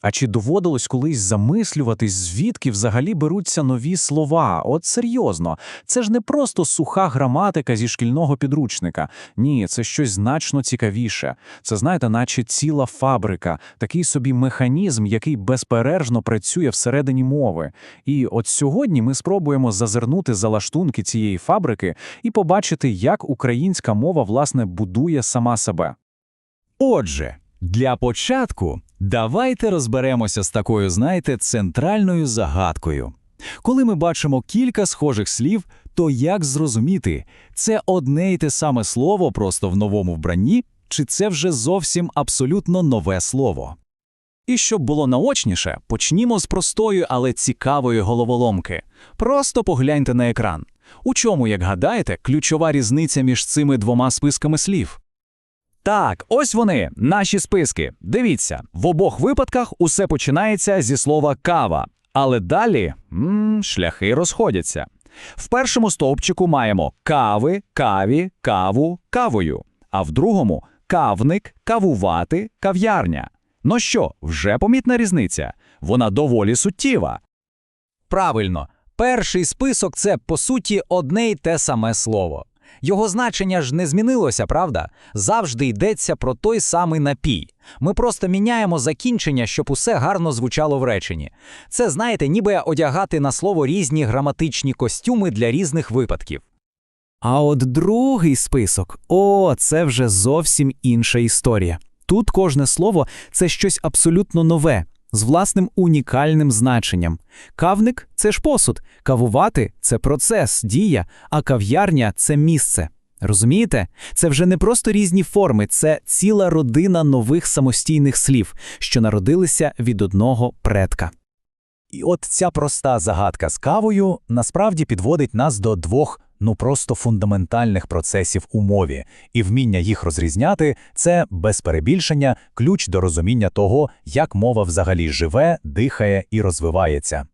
А чи доводилось колись замислюватись, звідки взагалі беруться нові слова? От серйозно, це ж не просто суха граматика зі шкільного підручника. Ні, це щось значно цікавіше. Це, знаєте, наче ціла фабрика, такий собі механізм, який безперервно працює всередині мови. І от сьогодні ми спробуємо зазирнути за лаштунки цієї фабрики і побачити, як українська мова, власне, будує сама себе. Отже, для початку давайте розберемося з такою, знаєте, центральною загадкою. Коли ми бачимо кілька схожих слів, то як зрозуміти, це одне й те саме слово просто в новому вбранні, чи це вже зовсім абсолютно нове слово? І щоб було наочніше, почнімо з простої, але цікавої головоломки. Просто погляньте на екран. У чому, як гадаєте, ключова різниця між цими двома списками слів? Так, ось вони, наші списки. Дивіться, в обох випадках усе починається зі слова кава, але далі м шляхи розходяться. В першому стовпчику маємо кави, каві, каву, кавою, а в другому кавник, кавувати, кав'ярня. Ну що, вже помітна різниця? Вона доволі суттєва. Правильно, перший список це по суті одне й те саме слово. Його значення ж не змінилося, правда? Завжди йдеться про той самий напій. Ми просто міняємо закінчення, щоб усе гарно звучало в реченні. Це, знаєте, ніби одягати на слово різні граматичні костюми для різних випадків. А от другий список о, це вже зовсім інша історія. Тут кожне слово це щось абсолютно нове, з власним унікальним значенням. Кавник це ж посуд, кавувати це процес, дія, а кав'ярня це місце. Розумієте? Це вже не просто різні форми, це ціла родина нових самостійних слів, що народилися від одного предка. І от ця проста загадка з кавою насправді підводить нас до двох ну просто фундаментальних процесів у мові, і вміння їх розрізняти це без перебільшення ключ до розуміння того, як мова взагалі живе, дихає і розвивається.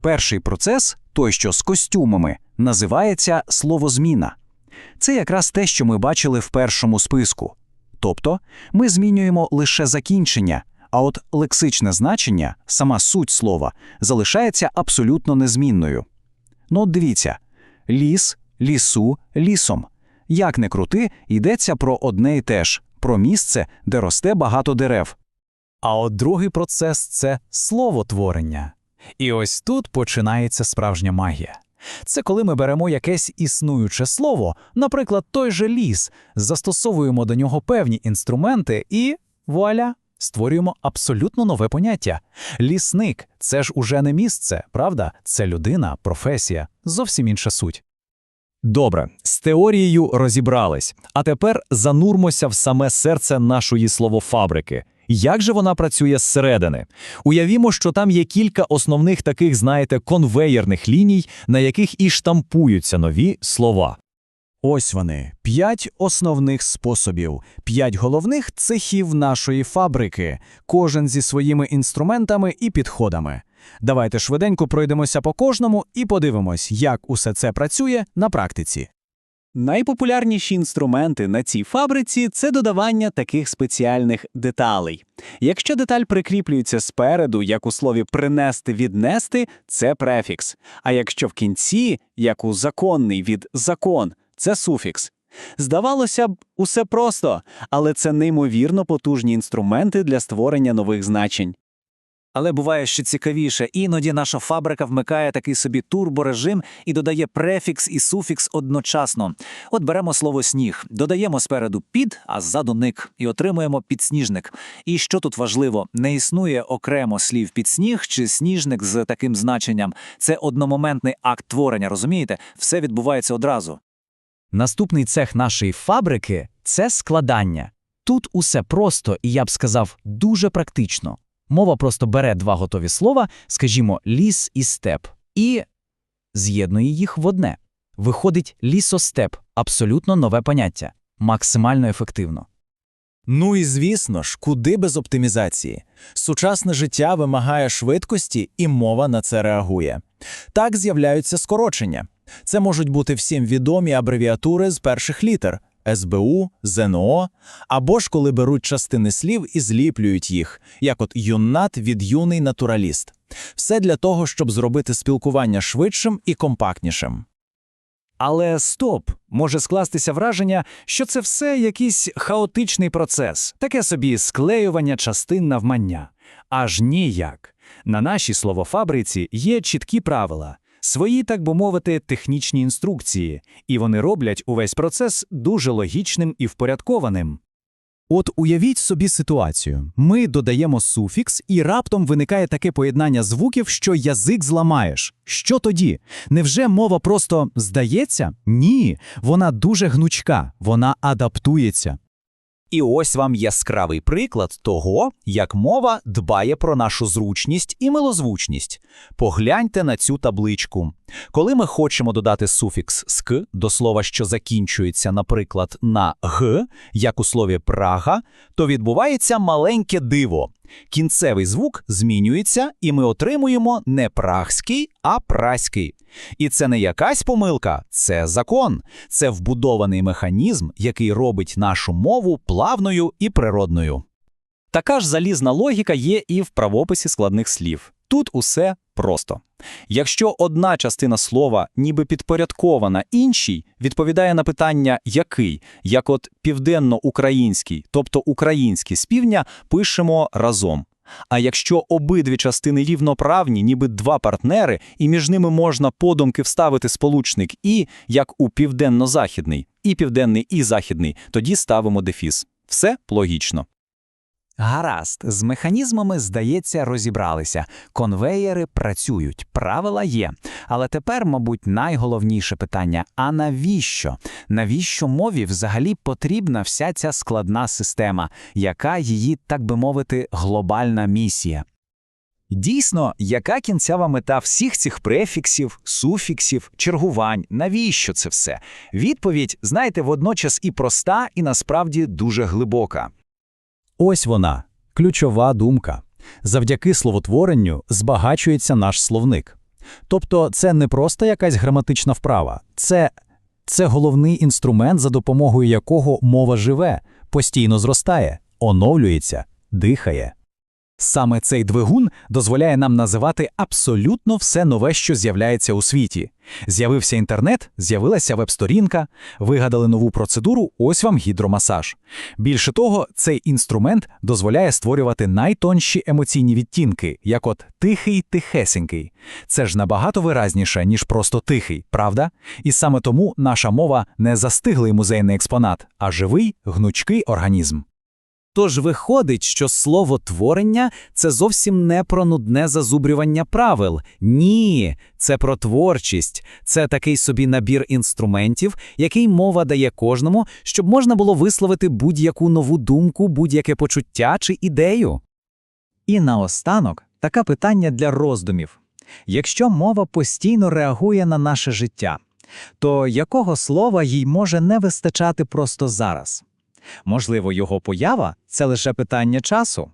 Перший процес, той, що з костюмами, називається словозміна. Це якраз те, що ми бачили в першому списку. Тобто ми змінюємо лише закінчення, а от лексичне значення, сама суть слова, залишається абсолютно незмінною. Ну, от дивіться: ліс, лісу, лісом. Як не крути, йдеться про одне й те ж, про місце, де росте багато дерев. А от другий процес це словотворення. І ось тут починається справжня магія. Це коли ми беремо якесь існуюче слово, наприклад, той же ліс, застосовуємо до нього певні інструменти і вуаля, створюємо абсолютно нове поняття. Лісник це ж уже не місце, правда? Це людина, професія, зовсім інша суть. Добре, з теорією розібрались. А тепер занурмося в саме серце нашої словофабрики. Як же вона працює зсередини? Уявімо, що там є кілька основних таких, знаєте, конвеєрних ліній, на яких і штампуються нові слова. Ось вони п'ять основних способів, п'ять головних цехів нашої фабрики, кожен зі своїми інструментами і підходами. Давайте швиденько пройдемося по кожному і подивимось, як усе це працює на практиці. Найпопулярніші інструменти на цій фабриці це додавання таких спеціальних деталей. Якщо деталь прикріплюється спереду, як у слові принести віднести, це префікс. А якщо в кінці, як у законний від закон, це суфікс. Здавалося б, усе просто, але це неймовірно потужні інструменти для створення нових значень. Але буває ще цікавіше, іноді наша фабрика вмикає такий собі турборежим і додає префікс і суфікс одночасно. От беремо слово сніг, додаємо спереду під, а ззаду ник, і отримуємо підсніжник. І що тут важливо, не існує окремо слів підсніг чи сніжник з таким значенням. Це одномоментний акт творення, розумієте? Все відбувається одразу. Наступний цех нашої фабрики це складання. Тут усе просто і я б сказав дуже практично. Мова просто бере два готові слова, скажімо, ліс і степ, і з'єднує їх в одне. Виходить лісостеп абсолютно нове поняття, максимально ефективно. Ну і звісно ж, куди без оптимізації. Сучасне життя вимагає швидкості, і мова на це реагує. Так з'являються скорочення. Це можуть бути всім відомі абревіатури з перших літер СБУ, ЗНО, або ж коли беруть частини слів і зліплюють їх, як от юнат від юний натураліст. Все для того, щоб зробити спілкування швидшим і компактнішим. Але стоп, може скластися враження, що це все якийсь хаотичний процес, таке собі склеювання частин навмання. Аж ніяк. На нашій словофабриці є чіткі правила, свої, так би мовити, технічні інструкції, і вони роблять увесь процес дуже логічним і впорядкованим. От уявіть собі ситуацію. Ми додаємо суфікс, і раптом виникає таке поєднання звуків, що язик зламаєш. Що тоді? Невже мова просто здається? Ні, вона дуже гнучка, вона адаптується. І ось вам яскравий приклад того, як мова дбає про нашу зручність і милозвучність. Погляньте на цю табличку. Коли ми хочемо додати суфікс ск до слова, що закінчується, наприклад, на «г», як у слові «прага», то відбувається маленьке диво. Кінцевий звук змінюється, і ми отримуємо не прахський, а праський. І це не якась помилка, це закон. Це вбудований механізм, який робить нашу мову плавною і природною. Така ж залізна логіка є і в правописі складних слів. Тут усе просто. Якщо одна частина слова ніби підпорядкована іншій, відповідає на питання який, як от південно-український, тобто український з півдня, пишемо разом. А якщо обидві частини рівноправні, ніби два партнери, і між ними можна подумки вставити сполучник і, як у південно-західний, і південний, і західний, тоді ставимо дефіс. Все логічно. Гаразд, з механізмами, здається, розібралися. Конвеєри працюють, правила є. Але тепер, мабуть, найголовніше питання: а навіщо? Навіщо мові взагалі потрібна вся ця складна система, яка її, так би мовити, глобальна місія? Дійсно, яка кінцева мета всіх цих префіксів, суфіксів, чергувань? Навіщо це все? Відповідь, знаєте, водночас і проста, і насправді дуже глибока. Ось вона, ключова думка. Завдяки словотворенню збагачується наш словник. Тобто це не просто якась граматична вправа, це, це головний інструмент, за допомогою якого мова живе, постійно зростає, оновлюється, дихає. Саме цей двигун дозволяє нам називати абсолютно все нове, що з'являється у світі. З'явився інтернет, з'явилася веб-сторінка, вигадали нову процедуру, ось вам гідромасаж. Більше того, цей інструмент дозволяє створювати найтонші емоційні відтінки, як от тихий тихесенький. Це ж набагато виразніше, ніж просто тихий, правда? І саме тому наша мова не застиглий музейний експонат, а живий, гнучкий організм. Тож виходить, що слово творення це зовсім не про нудне зазубрювання правил. Ні, це про творчість, це такий собі набір інструментів, який мова дає кожному, щоб можна було висловити будь-яку нову думку, будь-яке почуття чи ідею. І наостанок таке питання для роздумів. Якщо мова постійно реагує на наше життя, то якого слова їй може не вистачати просто зараз? Можливо, його поява це лише питання часу.